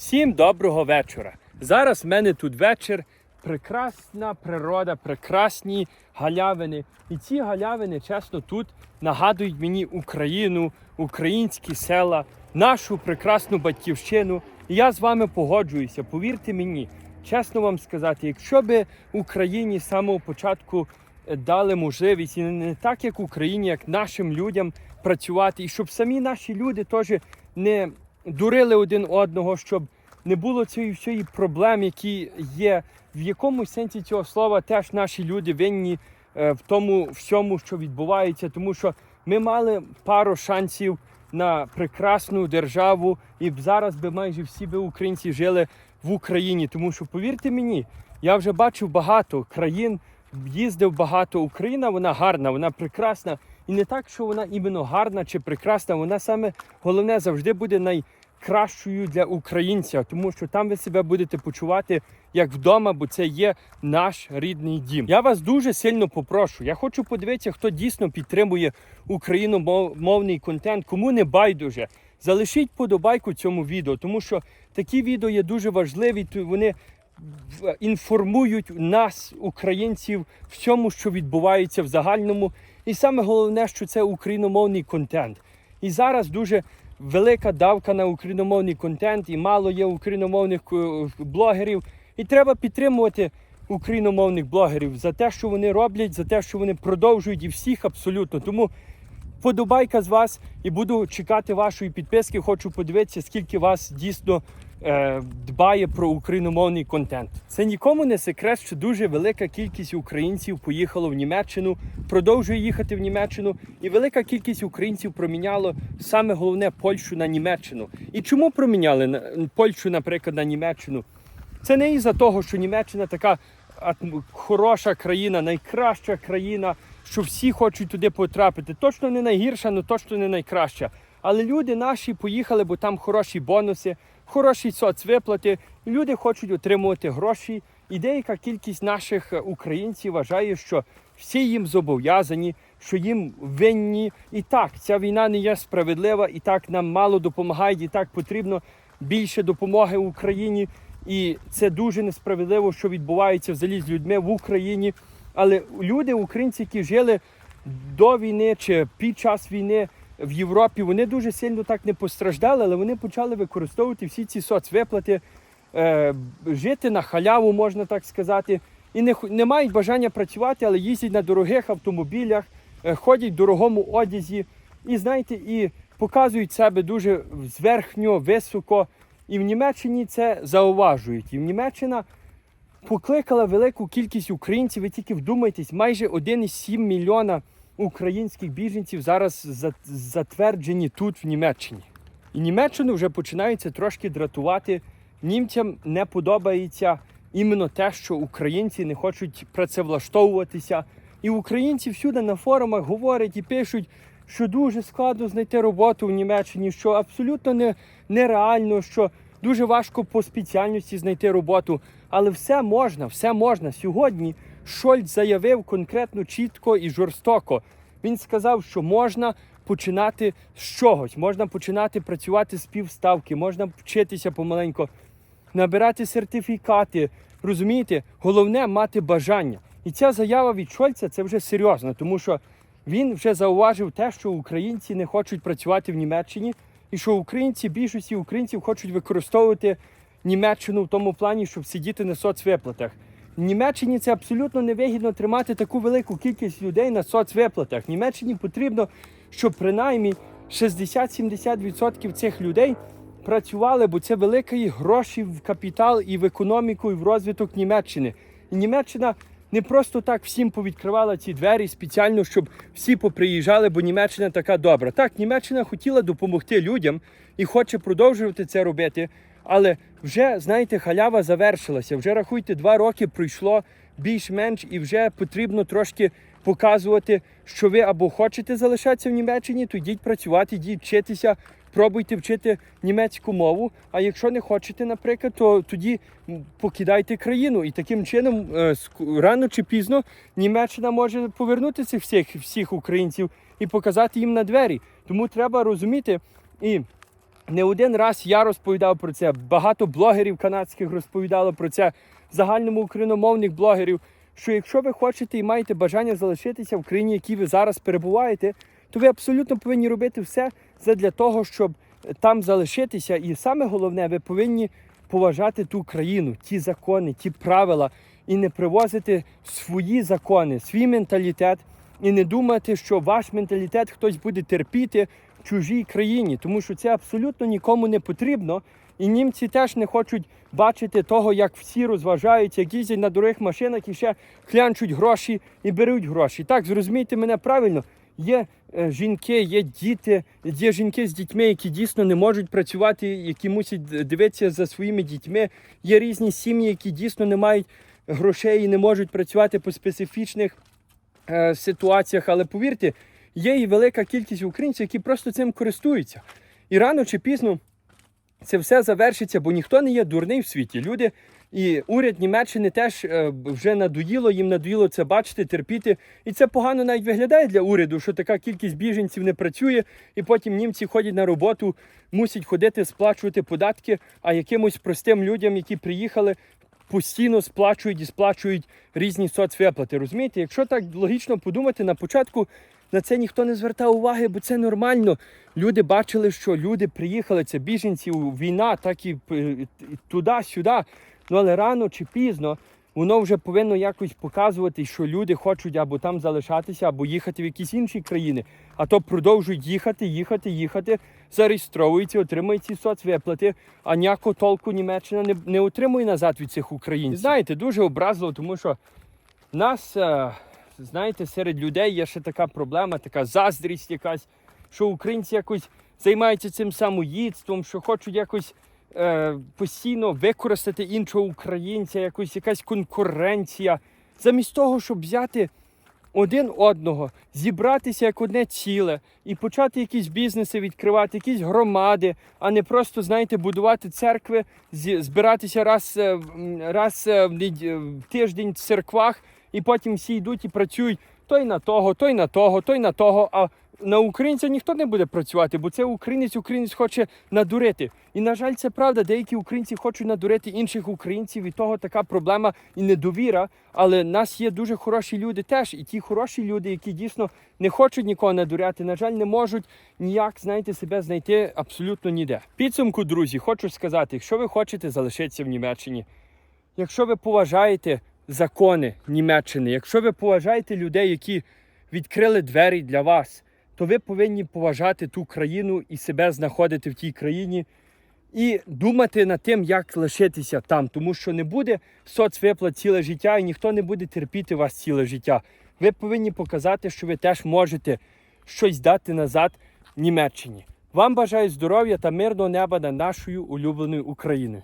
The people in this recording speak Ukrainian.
Всім доброго вечора. Зараз в мене тут вечір. Прекрасна природа, прекрасні галявини. І ці галявини, чесно, тут нагадують мені Україну, українські села, нашу прекрасну батьківщину. І я з вами погоджуюся. Повірте мені, чесно вам сказати, якщо би Україні з самого початку е, дали можливість і не так, як Україні, як нашим людям працювати, і щоб самі наші люди теж не дурили один одного, щоб не було цієї всієї проблем, які є. В якомусь сенсі цього слова теж наші люди винні е, в тому всьому, що відбувається, тому що ми мали пару шансів на прекрасну державу, і зараз би майже всі би українці жили в Україні. Тому що, повірте мені, я вже бачив багато країн, їздив багато. Україна вона гарна, вона прекрасна. І не так, що вона іменно гарна чи прекрасна, вона саме головне завжди буде найкращою для українця, тому що там ви себе будете почувати як вдома, бо це є наш рідний дім. Я вас дуже сильно попрошу. Я хочу подивитися, хто дійсно підтримує україномовний контент, кому не байдуже. Залишіть подобайку цьому відео, тому що такі відео є дуже важливі. Вони інформують нас, українців, всьому, що відбувається в загальному. І саме головне, що це україномовний контент. І зараз дуже велика давка на україномовний контент, і мало є україномовних е, блогерів. І треба підтримувати україномовних блогерів за те, що вони роблять, за те, що вони продовжують і всіх абсолютно. Тому Подобайка з вас і буду чекати вашої підписки. Хочу подивитися, скільки вас дійсно е, дбає про україномовний контент. Це нікому не секрет, що дуже велика кількість українців поїхало в Німеччину, продовжує їхати в Німеччину, і велика кількість українців проміняло саме головне Польщу на Німеччину. І чому проміняли Польщу, наприклад, на Німеччину? Це не із-за того, що Німеччина така хороша країна, найкраща країна, що всі хочуть туди потрапити. Точно не найгірша, але точно не найкраща. Але люди наші поїхали, бо там хороші бонуси, хороші соцвиплати. Люди хочуть отримувати гроші. І деяка кількість наших е, українців вважає, що всі їм зобов'язані, що їм винні. І так, ця війна не є справедлива, і так нам мало допомагає, і так потрібно більше допомоги Україні. І це дуже несправедливо, що відбувається взагалі з людьми в Україні. Але люди, українці, які жили до війни чи під час війни в Європі, вони дуже сильно так не постраждали, але вони почали використовувати всі ці соцвиплати, е, жити на халяву, можна так сказати. І не, не мають бажання працювати, але їздять на дорогих автомобілях, е, ходять в дорогому одязі. І знаєте, і показують себе дуже зверхньо, високо. І в Німеччині це зауважують. І в Німеччина покликала велику кількість українців. Ви тільки вдумайтесь, майже 1,7 мільйона українських біженців зараз затверджені тут, в Німеччині. І Німеччину вже починаються трошки дратувати. Німцям не подобається іменно те, що українці не хочуть працевлаштовуватися. І українці всюди на форумах говорять і пишуть, що дуже складно знайти роботу в Німеччині, що абсолютно не, нереально, що дуже важко по спеціальності знайти роботу. Але все можна, все можна. Сьогодні Шольц заявив конкретно чітко і жорстоко. Він сказав, що можна починати з чогось, можна починати працювати з півставки, можна вчитися помаленько, набирати сертифікати. Розумієте, головне мати бажання. І ця заява від Шольца це вже серйозно, тому що він вже зауважив те, що українці не хочуть працювати в Німеччині, і що українці, більшості українців хочуть використовувати Німеччину в тому плані, щоб сидіти на соцвиплатах. Німеччині це абсолютно невигідно тримати таку велику кількість людей на соцвиплатах. Німеччині потрібно, щоб принаймні 60-70% цих людей працювали, бо це великі гроші в капітал і в економіку, і в розвиток Німеччини. І Німеччина не просто так всім повідкривала ці двері спеціально, щоб всі поприїжджали, бо Німеччина така добра. Так, Німеччина хотіла допомогти людям і хоче продовжувати це робити. Але вже, знаєте, халява завершилася. Вже рахуйте, два роки пройшло більш-менш, і вже потрібно трошки показувати, що ви або хочете залишатися в Німеччині, то йдіть працювати, йдіть вчитися, пробуйте вчити німецьку мову. А якщо не хочете, наприклад, то тоді покидайте країну. І таким чином, е, рано чи пізно, Німеччина може повернути цих всіх, всіх українців і показати їм на двері. Тому треба розуміти і Не один раз я розповідав про це, багато блогерів канадських розповідало про це, загальному україномовних блогерів. Що якщо ви хочете і маєте бажання залишитися в країні, в якій ви зараз перебуваєте, то ви абсолютно повинні робити все для того, щоб там залишитися. І саме головне, ви повинні поважати ту країну, ті закони, ті правила, і не привозити свої закони, свій менталітет, і не думати, що ваш менталітет хтось буде терпіти чужій країні, тому що це абсолютно нікому не потрібно. І німці теж не хочуть бачити того, як всі розважаються, як їздять на дорогих машинах і ще клянчуть гроші і беруть гроші. Так, зрозумійте мене правильно. Є е, жінки, є діти, є жінки з дітьми, які дійсно не можуть працювати, які мусять дивитися за своїми дітьми. Є різні сім'ї, які дійсно не мають грошей і не можуть працювати по специфічних е, ситуаціях. Але повірте, є і велика кількість українців, які просто цим користуються. І рано чи пізно це все завершиться, бо ніхто не є дурний в світі. Люди і уряд Німеччини теж е, вже надоїло, їм надоїло це бачити, терпіти. І це погано навіть виглядає для уряду, що така кількість біженців не працює, і потім німці ходять на роботу, мусять ходити, сплачувати податки, а якимось простим людям, які приїхали, постійно сплачують і сплачують різні соцвиплати. Розумієте, якщо так логічно подумати, на початку на це ніхто не звертав уваги, бо це нормально. Люди бачили, що люди приїхали, це біженці, війна, так і туди-сюди. Ну але рано чи пізно воно вже повинно якось показувати, що люди хочуть або там залишатися, або їхати в якісь інші країни. А то продовжують їхати, їхати, їхати, зареєстровуються, отримують ці соцвиплати, а ніякого толку Німеччина не, не отримує назад від цих українців. Знаєте, дуже образливо, тому що нас, е, знаєте, серед людей є ще така проблема, така заздрість якась, що українці якось займаються цим самоїдством, що хочуть якось е, постійно використати іншого українця, якось якась конкуренція. Замість того, щоб взяти один одного, зібратися як одне ціле і почати якісь бізнеси відкривати, якісь громади, а не просто, знаєте, будувати церкви, збиратися раз, е, раз е, нед- в тиждень в церквах, і потім всі йдуть і працюють той на того, той на того, той на того. А на українця ніхто не буде працювати, бо це українець, українець хоче надурити. І на жаль, це правда. Деякі українці хочуть надурити інших українців, і того така проблема і недовіра. Але в нас є дуже хороші люди теж, і ті хороші люди, які дійсно не хочуть нікого надуряти, на жаль, не можуть ніяк знаєте, себе знайти абсолютно ніде. Підсумку, друзі, хочу сказати, якщо ви хочете залишитися в Німеччині, якщо ви поважаєте закони Німеччини, якщо ви поважаєте людей, які відкрили двері для вас, то ви повинні поважати ту країну і себе знаходити в тій країні. І думати над тим, як лишитися там, тому що не буде соцвиплат ціле життя, і ніхто не буде терпіти вас ціле життя. Ви повинні показати, що ви теж можете щось дати назад Німеччині. Вам бажаю здоров'я та мирного неба над нашою улюбленою Україною.